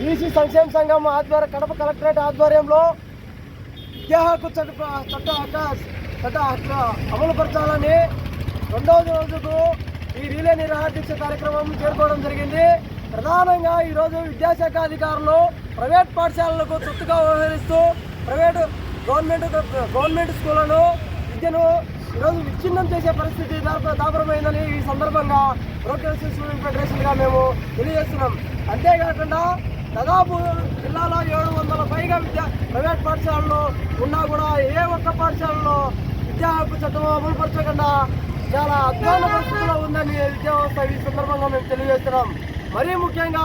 BC సంక్షేమ సంఘం ఆధ్వర్య Kadapa collectorate ఆధ్వర్యంలో విద్యా హక్కు చట్ట చట్ట చట్ట అమలుపరచాలని రెండవ రోజుకు ఈ రీలే నిరాహార కార్యక్రమం చేరుకోవడం జరిగింది. ప్రధానంగా ఈరోజు విద్యాశాఖ అధికారులు ప్రైవేట్ పాఠశాలలకు చుట్టుగా వ్యవహరిస్తూ ప్రైవేటు గవర్నమెంట్ గవర్నమెంట్ స్కూళ్ళను విద్యను ఈరోజు విచ్ఛిన్నం చేసే పరిస్థితి దాపరమైందని ఈ సందర్భంగా ప్రోగ్రెసివ్ స్టూడెంట్ ఫెడరేషన్గా మేము తెలియజేస్తున్నాం. అంతేకాకుండా దాదాపు జిల్లాలో ఏడు వందల పైగా విద్యా ప్రైవేట్ పాఠశాలలు ఉన్నా కూడా ఏ ఒక్క పాఠశాలలో విద్యా హక్కు చట్టం అమలుపరచకుండా చాలా అధ్వాన పరిస్థితిలో ఉందని విద్యా వ్యవస్థ ఈ సందర్భంగా మేము తెలియజేస్తున్నాం. మరీ ముఖ్యంగా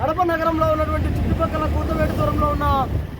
కడప నగరంలో ఉన్నటువంటి చుట్టుపక్కల కూతవేటి దూరంలో ఉన్న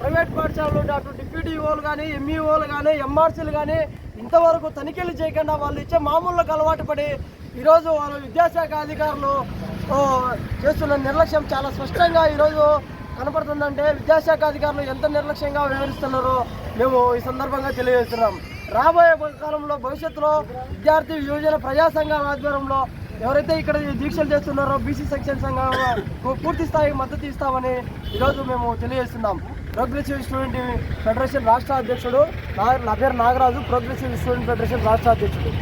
ప్రైవేట్ పాఠశాలలో అటు డిప్యూటీఓలు కానీ ఎంఈఓలు కానీ ఎంఆర్సీలు కానీ ఇంతవరకు తనిఖీలు చేయకుండా వాళ్ళు ఇచ్చే మామూలులకు అలవాటు పడి ఈరోజు వాళ్ళ విద్యాశాఖ అధికారులు చేస్తున్న నిర్లక్ష్యం చాలా స్పష్టంగా ఈరోజు కనపడుతుందంటే విద్యాశాఖ అధికారులు ఎంత నిర్లక్ష్యంగా వ్యవహరిస్తున్నారో మేము ఈ సందర్భంగా తెలియజేస్తున్నాం. రాబోయే కాలంలో భవిష్యత్తులో విద్యార్థి యువజన ప్రజా సంఘాల ఆధ్వర్యంలో ఎవరైతే ఇక్కడ దీక్షలు చేస్తున్నారో బీసీ సెక్షన్ సంఘం పూర్తి స్థాయి మద్దతు ఇస్తామని ఈరోజు మేము తెలియజేస్తున్నాం. ప్రోగ్రెసివ్ స్టూడెంట్ ఫెడరేషన్ రాష్ట్ర అధ్యక్షుడు నా నా పేరు నాగరాజు. ప్రోగ్రెసివ్ స్టూడెంట్ ఫెడరేషన్ రాష్ట్ర అధ్యక్షుడు.